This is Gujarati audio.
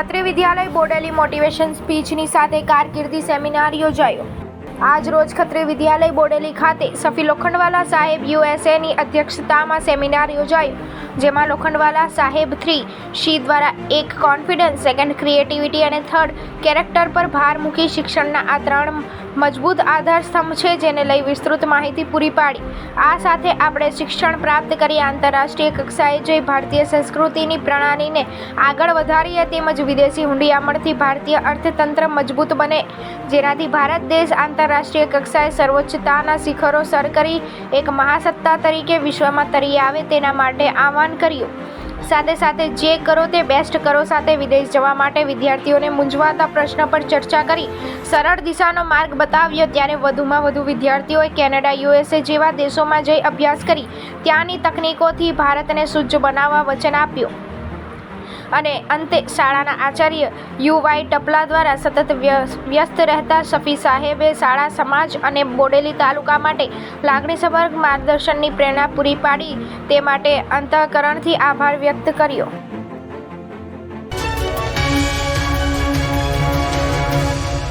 ખત્રી વિદ્યાલય બોડેલી મોટિવેશન સ્પીચની સાથે કારકિર્દી સેમિનાર યોજાયો. આજ રોજ ખત્રી વિદ્યાલય બોડેલી ખાતે સફી લોખંડવાલા સાહેબ યુએસએની અધ્યક્ષતામાં સેમિનાર યોજાયો, જેમાં લોખંડવાલા સાહેબ થ્રી શી દ્વારા એક કોન્ફિડન્સ સેકન્ડ ક્રિએટિવિટી અને થર્ડ કેરેક્ટર પર ભાર મૂકી શિક્ષણના આ ત્રણ મજબૂત આધાર સ્તંભ છે જેને લઈ વિસ્તૃત માહિતી પૂરી પાડી. આ સાથે આપણે શિક્ષણ પ્રાપ્ત કરી આંતરરાષ્ટ્રીય કક્ષાએ જઈ ભારતીય સંસ્કૃતિની પ્રણાલીને આગળ વધારીએ તેમજ વિદેશી હુંડિયામણથી ભારતીય અર્થતંત્ર મજબૂત બને, જેનાથી ભારત દેશ આંતરરાષ્ટ્રીય કક્ષાએ સર્વોચ્ચતાના શિખરો સર કરી એક મહાસત્તા તરીકે વિશ્વમાં તરી આવે તેના માટે આહવાન કર્યું. સાથે સાથે જે કરો તે બેસ્ટ કરો સાથે વિદેશ જવા માટે વિદ્યાર્થીઓને મૂંઝવાતા પ્રશ્ન પર ચર્ચા કરી. સરળ દિશાનો માર્ગ બતાવ્યો ત્યારે વધુમાં વધુ વિદ્યાર્થીઓએ કેનેડા, યુએસએ જેવા દેશોમાં જઈ અભ્યાસ કરી. ત્યાંની તકનીકોથી ભારતને સુજ્જ બનાવવા વચન આપ્યું. અને અંતે શાળાના આચાર્ય યુવાઈ ટપલા દ્વારા સતત વ્ય- વ્યસ્ત રહેતા શફી સાહેબે શાળા સમાજ અને બોડેલી તાલુકા માટે લાગણીસભર માર્ગદર્શનની પ્રેરણા પૂરી પાડી તે માટે અંતઃકરણથી આભાર વ્યક્ત કર્યો.